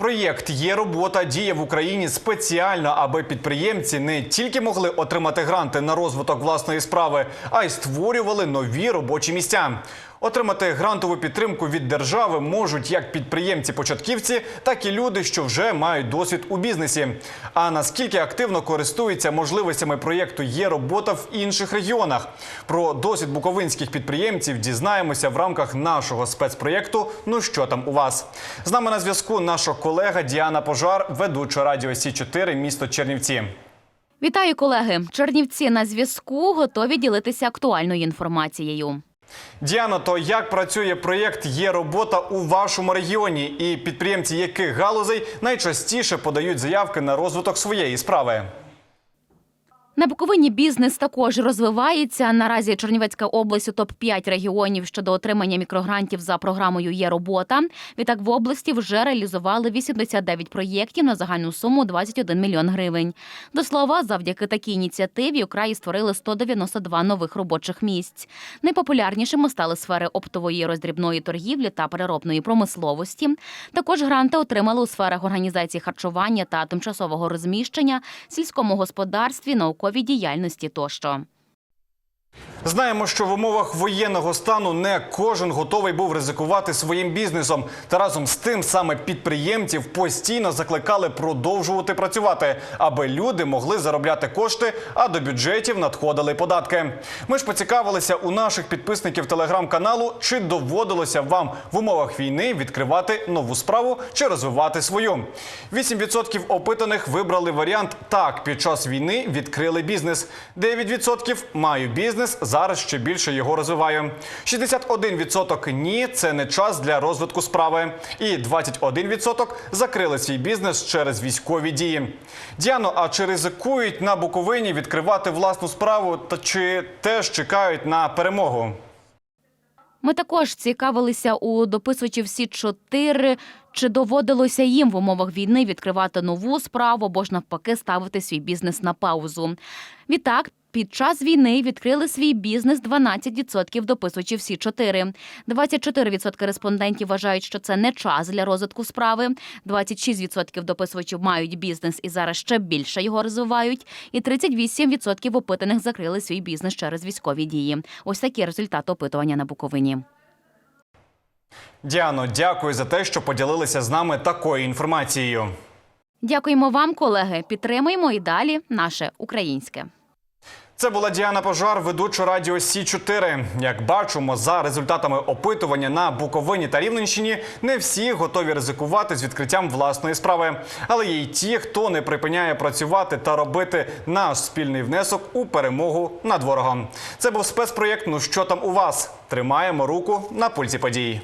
Проєкт є робота діє в Україні спеціально, аби підприємці не тільки могли отримати гранти на розвиток власної справи, а й створювали нові робочі місця. Отримати грантову підтримку від держави можуть як підприємці-початківці, так і люди, що вже мають досвід у бізнесі. А наскільки активно користуються можливостями проєкту є робота в інших регіонах. Про досвід буковинських підприємців дізнаємося в рамках нашого спецпроєкту. Ну що там у вас? З нами на зв'язку наша колега Діана Пожар, ведуча радіо Сі 4 місто Чернівці. Вітаю, колеги! Чернівці на зв'язку готові ділитися актуальною інформацією. Діано, то як працює проєкт Є робота у вашому регіоні, і підприємці яких галузей найчастіше подають заявки на розвиток своєї справи? На Буковині бізнес також розвивається. Наразі Чернівецька область у топ 5 регіонів щодо отримання мікрогрантів за програмою Є робота. Відтак в області вже реалізували 89 проєктів на загальну суму 21 мільйон гривень. До слова, завдяки такій ініціативі у краї створили 192 нових робочих місць. Найпопулярнішими стали сфери оптової роздрібної торгівлі та переробної промисловості. Також гранти отримали у сферах організації харчування та тимчасового розміщення, сільському господарстві, науковій діяльності тощо. Знаємо, що в умовах воєнного стану не кожен готовий був ризикувати своїм бізнесом. Та разом з тим саме підприємців постійно закликали продовжувати працювати, аби люди могли заробляти кошти, а до бюджетів надходили податки. Ми ж поцікавилися у наших підписників телеграм-каналу, чи доводилося вам в умовах війни відкривати нову справу чи розвивати свою. 8% опитаних вибрали варіант так. Під час війни відкрили бізнес. 9% маю бізнес. Зараз ще більше його розвиваю. 61% ні, це не час для розвитку справи. І 21% закрили свій бізнес через військові дії. Діано, а чи ризикують на Буковині відкривати власну справу, та чи теж чекають на перемогу? Ми також цікавилися у дописувачів всі чотири. Чи доводилося їм в умовах війни відкривати нову справу або ж навпаки ставити свій бізнес на паузу? Відтак, під час війни відкрили свій бізнес 12% дописувачів всі чотири. 24% респондентів вважають, що це не час для розвитку справи. 26% дописувачів мають бізнес і зараз ще більше його розвивають. І 38% опитаних закрили свій бізнес через військові дії. Ось такі результати опитування на Буковині. Діано, дякую за те, що поділилися з нами такою інформацією. Дякуємо вам, колеги. Підтримуємо і далі наше українське. Це була Діана Пожар, ведуча радіо Сі 4 Як бачимо, за результатами опитування на Буковині та Рівненщині не всі готові ризикувати з відкриттям власної справи. Але є й ті, хто не припиняє працювати та робити наш спільний внесок у перемогу над ворогом. Це був спецпроєкт. Ну що там у вас? Тримаємо руку на пульсі подій.